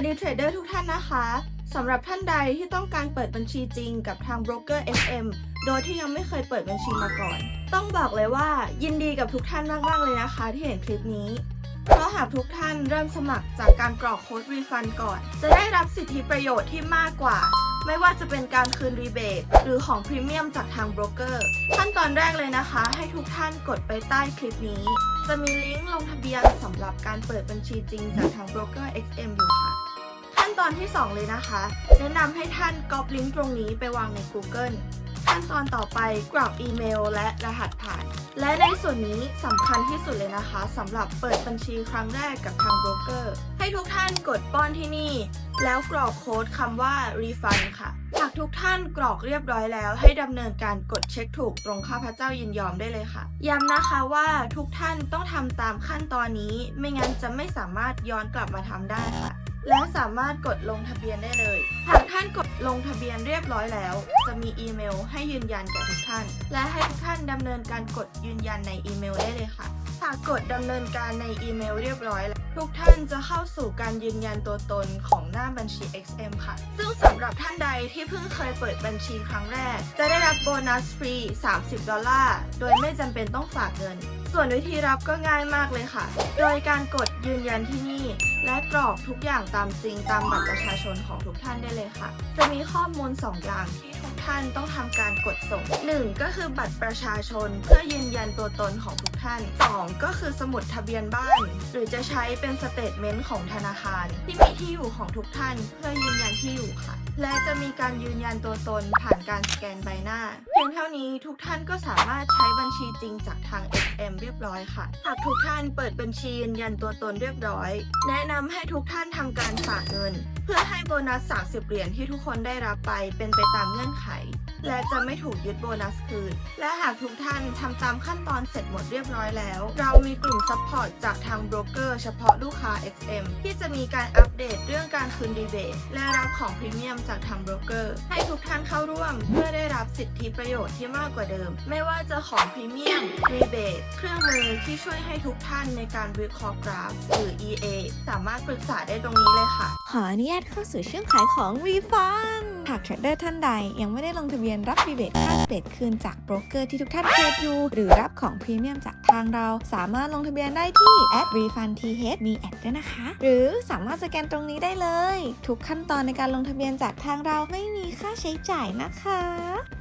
วัสดีเทรดเดอร์ทุกท่านนะคะสำหรับท่านใดที่ต้องการเปิดบัญชีจริงกับทางโบรกเกอร์ FM โดยที่ยังไม่เคยเปิดบัญชีมาก่อน ต้องบอกเลยว่ายินดีกับทุกท่านมากๆเลยนะคะ ที่เห็นคลิปนี้ เพราะหากทุกท่านเริ่มสมัครจากการกรอกโค้ดรีฟันก่อน จะได้รับสิทธิประโยชน์ที่มากกว่า ไม่ว่าจะเป็นการคืนรีเบทหรือของพรีเมียมจากทางโบรกเกอร์ขั้นตอนแรกเลยนะคะ ให้ทุกท่านกดไปใต้คลิปนี้ จะมีลิงก์ลงทะเบียนสำหรับการเปิดบัญชีจริงจากทางโบรกเกอร์ XM อยู่ค่ะ ตอนที่ 2 เลยนะคะ แนะนำให้ท่านก๊อปลิงก์ตรงนี้ไปวางใน Google ขั้นตอนต่อไปกรอกอีเมลและรหัสผ่าน และในส่วนนี้สำคัญที่สุดเลยนะคะสำหรับเปิดบัญชีครั้งแรกกับทางโบรกเกอร์ ให้ทุกท่านกดป้อนที่นี่ แล้วกรอกโค้ดคำว่า refund ค่ะ หากทุกท่านกรอกเรียบร้อยแล้ว ให้ดำเนินการกดเช็คถูกตรงข้าพเจ้ายินยอมได้เลยค่ะ ย้ำนะคะว่าทุกท่านต้องทำตามขั้นตอนนี้ ไม่งั้นจะไม่สามารถย้อนกลับมาทำได้ค่ะ และสามารถกดลงทะเบียนได้เลย หากท่านกดลงทะเบียนเรียบร้อยแล้ว จะมีอีเมลให้ยืนยันแก่ทุกท่าน และให้ทุกท่านดำเนินการกดยืนยันในอีเมลได้เลยค่ะ หากกดดำเนินการในอีเมลเรียบร้อยแล้ว ทุกท่านจะเข้าสู่การยืนยันตัวตนของหน้าบัญชี XM ค่ะ ซึ่งสำหรับท่านใดที่เพิ่งเคยเปิดบัญชีครั้งแรก จะได้รับโบนัสฟรี 30 ดอลลาร์ โดยไม่จำเป็นต้องฝากเงิน ส่วนวิธีรับก็ง่ายมากเลยค่ะ โดยการกดยืนยันที่นี่ และกรอกทุกอย่างตามจริงตามบัตรประชาชนของทุกท่านได้เลยค่ะ จะมีข้อมูล 2 อย่างที่ ท่านต้องทำการกดส่ง 1. ก็คือบัตรประชาชน เพื่อยืนยันตัวตนของทุกท่าน 2. ก็คือสมุดทะเบียนบ้าน หรือจะใช้เป็นสเตทเมนต์ของธนาคาร ที่มีที่อยู่ของทุกท่าน เพื่อยืนยันที่อยู่ค่ะ และจะมีการยืนยันตัวตนผ่านการสแกนใบหน้า เพียงเท่านี้ทุกท่านก็สามารถใช้บัญชีจริงจากทาง XM เรียบร้อยค่ะ หากทุกท่านเปิดบัญชียืนยันตัวตนเรียบร้อย แนะนำให้ทุกท่านทำการฝากเงิน พื่อให้โบนัส 30 เหรียญที่ทุกคนได้รับไปเป็นไปตามเงื่อนไข และจะไม่ถูกยึดโบนัสคืน และหากทุกท่านทำตามขั้นตอนเสร็จหมดเรียบร้อยแล้ว เรามีกลุ่มซัพพอร์ตจากทางโบรกเกอร์เฉพาะลูกค้า XM ที่จะมีการอัปเดตเรื่องการคืนรีเบทและรับของพรีเมียมจากทางโบรกเกอร์ให้ทุกท่านเข้าร่วม เพื่อได้รับสิทธิประโยชน์ที่มากกว่าเดิม ไม่ว่าจะของพรีเมียมรีเบทเครื่องมือที่ช่วยให้ทุกท่านในการวิเคราะห์กราฟหรือ EA สามารถปรึกษาได้ตรงนี้เลยค่ะขออนุญาตเข้าสู่ช่วงขายของรีฟันหากเทรดเดอร์ท่านใด ยังไม่ได้ลงทะเบียนรับรีเบทค่าสเปรดคืนจากโบรกเกอร์ที่ทุกท่านเทรดอยู่หรือรับของพรีเมียมจากทางเรา สามารถลงทะเบียนได้ที่แอปวีฟันทีเฮดมีแอดด้วยนะคะ หรือสามารถสแกนตรงนี้ได้เลย ทุกขั้นตอนในการลงทะเบียนจากทางเราไม่มีค่าใช้จ่ายนะคะ